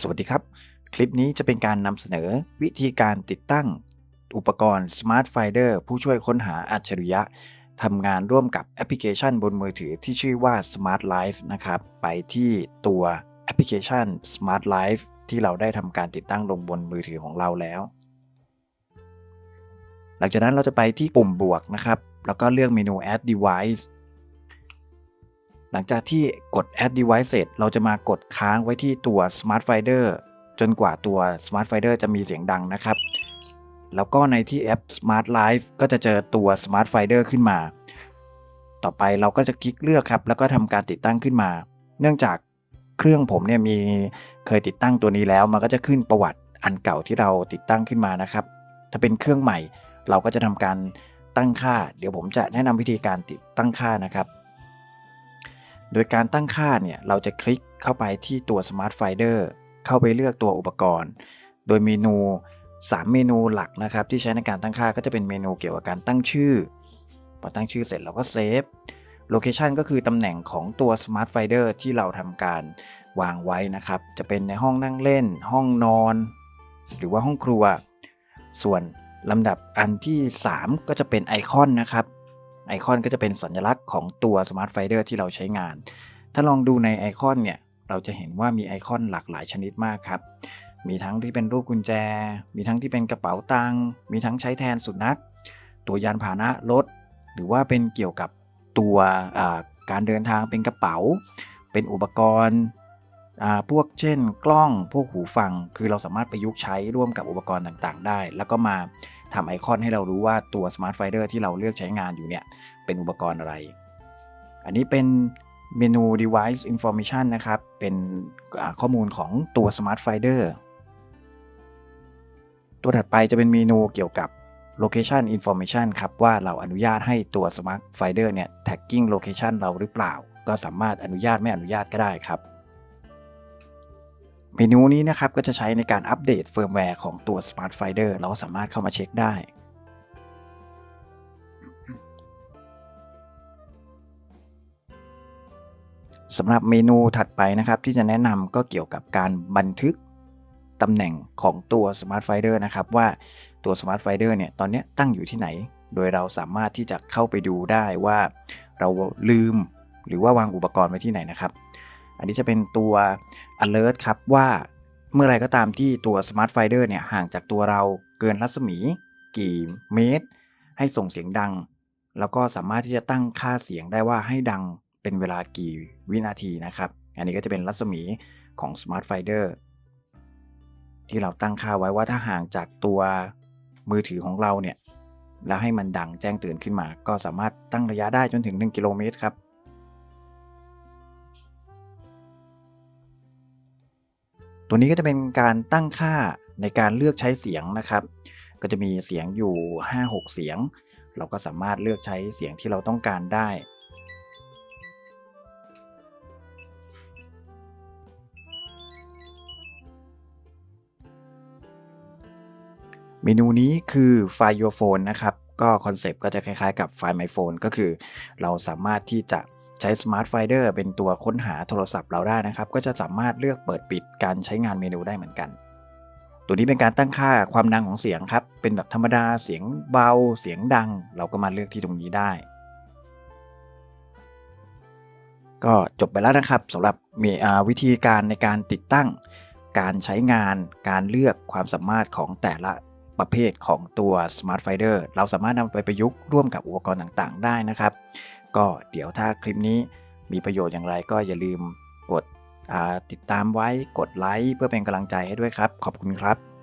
สวัสดีครับ คลิปนี้จะเป็นการนำเสนอวิธีการติดตั้งอุปกรณ์ Smart Finder ผู้ช่วยค้นหาอัจฉริยะทำงานร่วมกับแอปพลิเคชันบนมือถือที่ชื่อว่า Smart Life นะครับ ไปที่ตัวแอปพลิเคชัน Smart Life ที่เราได้ทำการติดตั้งลงบนมือถือของเราแล้ว หลังจากนั้นเราจะไปที่ปุ่มบวกนะครับ แล้วก็เลือกเมนู Add Device ลังจากที่กด add device เสร็จ เราจะมากดค้างไว้ที่ตัว smart finder จนกว่าตัว smart finder จะมีเสียงดังนะครับ แล้วก็ในที่แอป smart life ก็จะเจอตัว smart finder ขึ้นมา ต่อไปเราก็จะคลิกเลือกครับ แล้วก็ทำการติดตั้งขึ้นมา เนื่องจากเครื่องผมเนี่ยมีเคยติดตั้งตัวนี้แล้ว มันก็จะขึ้นประวัติอันเก่าที่เราติดตั้งขึ้นมานะครับ ถ้าเป็นเครื่องใหม่ เราก็จะทำการตั้งค่า เดี๋ยวผมจะแนะนำวิธีการติดตั้งค่านะครับ โดยการตั้งค่าเนี่ยเราจะคลิกเข้าไปที่ตัว Smart Finder เข้าไปเลือกตัวอุปกรณ์ โดยเมนู 3 เมนูหลักนะครับที่ใช้ในการตั้งค่าก็จะเป็นเมนูเกี่ยวกับการตั้งชื่อ พอตั้งชื่อเสร็จเราก็เซฟ Location ก็คือตำแหน่งของตัว Smart Finder ที่เราทำการวางไว้นะครับ จะเป็นในห้องนั่งเล่น ห้องนอน หรือว่าห้องครัว ส่วนลำดับอันที่ 3 ก็จะเป็นไอคอนนะครับ ไอคอนก็จะเป็นสัญลักษณ์ของตัว Smart Finder ที่เราใช้งาน ถ้าลองดูในไอคอนเนี่ย เราจะเห็นว่ามีไอคอนหลากหลายชนิดมากครับ มีทั้งที่เป็นรูปกุญแจ มีทั้งที่เป็นกระเป๋าตังค์ มีทั้งใช้แทนสุนัข ตัวยานพาหนะรถ หรือว่าเป็นเกี่ยวกับตัวการเดินทางเป็นกระเป๋า เป็นอุปกรณ์พวกเช่น กล้อง พวกหูฟัง คือเราสามารถประยุกต์ใช้ร่วมกับอุปกรณ์ต่างๆ ได้ แล้วก็มา ทำไอคอนให้เรารู้ว่าตัว Smart Finder ที่เราเลือกใช้งานอยู่เนี่ย เป็นอุปกรณ์อะไร อันนี้เป็นเมนู device information นะครับ เป็นข้อมูลของตัว Smart Finder ตัวถัดไปจะเป็นเมนูเกี่ยวกับ location information ครับ ว่าเราอนุญาตให้ตัว Smart Finder เนี่ย tagging location เราหรือเปล่า ก็สามารถอนุญาตไม่อนุญาตก็ได้ครับ เมนูนี้นะครับก็จะใช้ในการอัปเดตเฟิร์มแวร์ของตัว Smart Finder เราสามารถเข้ามาเช็คได้ สำหรับเมนูถัดไปนะครับที่จะแนะนำก็เกี่ยวกับการบันทึกตำแหน่งของตัว Smart Finder นะครับว่าตัว Smart Finder เนี่ยตอนนี้ตั้งอยู่ที่ไหน โดยเราสามารถที่จะเข้าไปดูได้ว่าเราลืมหรือว่าวางอุปกรณ์ไว้ที่ไหนนะครับ อันนี้จะเป็นตัว alert ครับว่าเมื่อไรก็ตามที่ตัว Smart Finder เนี่ยห่างจากตัวเราเกินรัศมี กี่เมตร ให้ส่งเสียงดัง แล้วก็สามารถที่จะตั้งค่าเสียงได้ว่าให้ดังเป็นเวลากี่วินาทีนะครับ อันนี้ก็จะเป็นรัศมีของ Smart Finder ที่เราตั้งค่าไว้ว่าถ้าห่างจากตัวมือถือของเราเนี่ยแล้วให้มันดังแจ้งเตือนขึ้นมา ก็สามารถตั้งระยะได้จนถึง 1 กิโลเมตรครับ ตัวนี้ก็จะเป็นการตั้งค่าในการเลือกใช้เสียงนะครับ ก็จะมีเสียงอยู่ 5-6 เสียง เราก็สามารถเลือกใช้เสียงที่เราต้องการได้ เมนูนี้คือ Find Your Phone นะครับ ก็คอนเซปต์ก็จะคล้ายๆกับ Find My Phone ก็คือเราสามารถที่จะ ใช้ Smart Finder เป็นตัวค้นหาโทรศัพท์เราได้นะครับ ก็จะสามารถเลือกเปิดปิดการใช้งานเมนูได้เหมือนกัน ตัวนี้เป็นการตั้งค่าความดังของเสียงครับ เป็นแบบธรรมดาเสียงเบา เสียงดัง เราก็มาเลือกที่ตรงนี้ได้ก็จบไปแล้วนะครับสำหรับมีวิธีการในการติดตั้ง การใช้งาน การเลือกความสามารถของแต่ละประเภทของตัว Smart Finder เราสามารถนำไปประยุกต์ร่วมกับอุปกรณ์ต่างๆ ได้นะครับ ก็เดี๋ยวถ้าคลิปนี้มีประโยชน์อย่างไรก็อย่าลืมกดติดตามไว้กดไลค์เพื่อเป็นกำลังใจให้ด้วยครับ ขอบคุณครับ